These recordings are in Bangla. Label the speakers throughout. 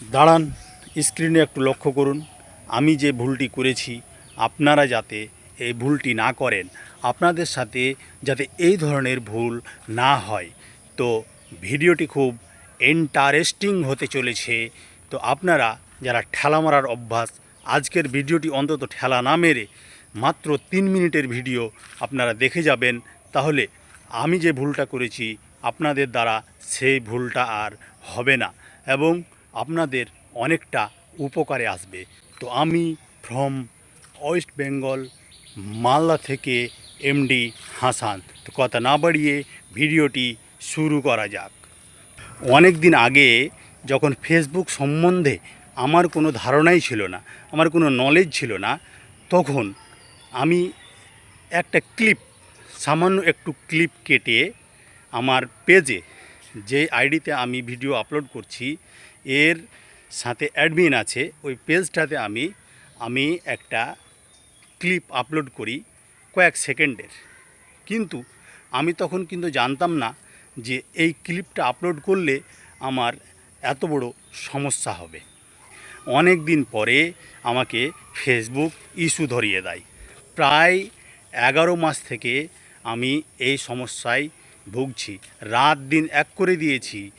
Speaker 1: দাঁড়ান স্ক্রিনে একটু লক্ষ্য করুন। আমি যে ভুলটি করেছি, আপনারা যাতে এই ভুলটি না করেন, আপনাদের সাথে যাতে এই ধরনের ভুল না হয়। তো ভিডিওটি খুব ইন্টারেস্টিং হতে চলেছে। তো আপনারা যারা ঠেলা মারার অভ্যাস, আজকের ভিডিওটি অন্তত ঠেলা না মেরে মাত্র তিন মিনিটের ভিডিও আপনারা দেখে যাবেন। তাহলে আমি যে ভুলটা করেছি, আপনাদের দ্বারা সেই ভুলটা আর হবে না। এবং আপনাদের অনেকটা উপকারে আসবে। তো আমি ফ্রম ওয়েস্ট বেঙ্গল মালদা থেকে এমডি হাসান। তো কথা না বাড়িয়ে ভিডিওটি শুরু করা যাক। অনেক দিন আগে যখন ফেসবুক সম্বন্ধে আমার কোনো ধারণাই ছিল না, আমার কোনো নলেজ ছিল না, তখন আমি একটা ক্লিপ সামান্য একটু ক্লিপ কেটে আমার পেজে যে আইডিতে আমি ভিডিও আপলোড করছি এর সাথে অ্যাডমিন আছে, ওই পেজটাতে আমি আমি একটা ক্লিপ আপলোড করি কয়েক সেকেন্ডের। কিন্তু আমি তখন কিন্তু জানতাম না যে এই ক্লিপটা আপলোড করলে আমার এত বড় সমস্যা হবে। অনেক দিন পরে আমাকে ফেসবুক ইস্যু ধরিয়ে দেয়। প্রায় এগারো মাস থেকে আমি এই সমস্যায় ভুগছি। রাত দিন এক করে দিয়েছি।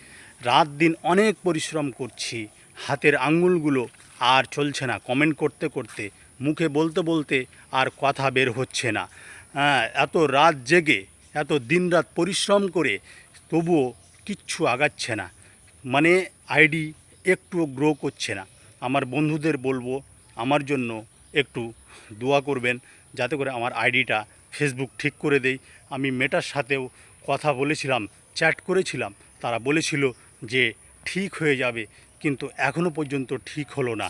Speaker 1: রাত দিন অনেক পরিশ্রম করছি। হাতের আঙুলগুলো আর চলছে না। কমেন্ট করতে করতে, মুখে বলতে বলতে আর কথা বের হচ্ছে না। হ্যাঁ এত রাত জেগে, এত দিনরাত পরিশ্রম করে তবুও কিচ্ছু আগাচ্ছে না। মানে আইডি একটুও গ্রো করছে না। আমার বন্ধুদের বলব, আমার জন্য একটু দোয়া করবেন, যাতে করে আমার আইডিটা ফেসবুক ঠিক করে দেই। আমি মেটার সাথেও কথা বলেছিলাম চ্যাট করেছিলাম। তারা বলেছিল যে ঠিক হয়ে যাবে, কিন্তু এখনও পর্যন্ত ঠিক হলো না।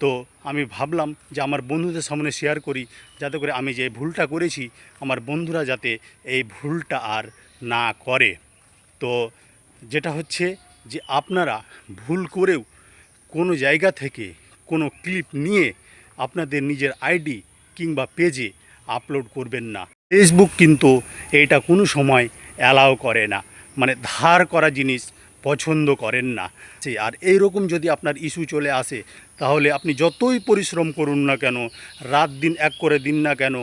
Speaker 1: তো আমি ভাবলাম যে আমার বন্ধুদের সামনে শেয়ার করি, যাতে করে আমি যে ভুলটা করেছি, আমার বন্ধুরা যাতে এই ভুলটা আর না করে। তো যেটা হচ্ছে যে আপনারা ভুল করেও কোনো জায়গা থেকে কোনো ক্লিপ নিয়ে আপনাদের নিজের আইডি কিংবা পেজে আপলোড করবেন না। ফেসবুক কিন্তু এটা কোনো সময় অ্যালাউ করে না। মানে ধার করা জিনিস পছন্দ করেন না। আর এই রকম যদি আপনার ইস্যু চলে আসে, তাহলে আপনি যতই পরিশ্রম করুন না কেন, রাত দিন এক করে দিন না কেন,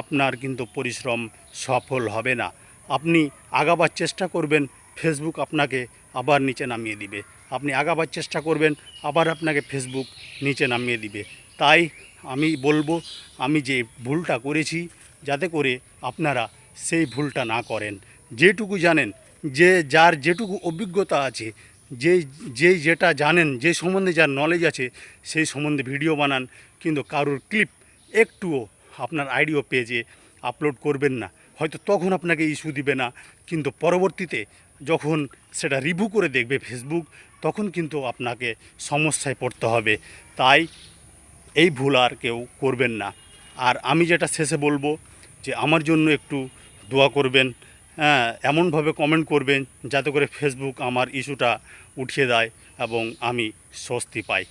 Speaker 1: আপনার কিন্তু পরিশ্রম সফল হবে না। আপনি আগাবার চেষ্টা করবেন ফেসবুক আপনাকে আবার নিচে নামিয়ে দিবে। আপনি আগাবার চেষ্টা করবেন, আবার আপনাকে ফেসবুক নিচে নামিয়ে দিবে। তাই আমি বলব, আমি যে ভুলটা করেছি, যাতে করে আপনারা সেই ভুলটা না করেন। যেটুকু জানেন যে যার যেটুকু অভিজ্ঞতা আছে, যে যেই যেটা জানেন, যে সম্বন্ধে যার নলেজ আছে, সেই সম্বন্ধে ভিডিও বানান, কিন্তু কারোর ক্লিপ একটুও আপনার আইডিও পেজে আপলোড করবেন না। হয়তো তখন আপনাকে ইস্যু দিবে না, কিন্তু পরবর্তীতে যখন সেটা রিভিউ করে দেখবে ফেসবুক তখন কিন্তু আপনাকে সমস্যায় পড়তে হবে। তাই এই ভুল আর কেউ করবেন না। আর আমি যেটা শেষে বলব যে, আমার জন্য একটু দোয়া করবেন। এমনভাবে কমেন্ট করবেন যাতে করে ফেসবুক আমার ইস্যুটা উঠিয়ে দেয় এবং আমি স্বস্তি পাই।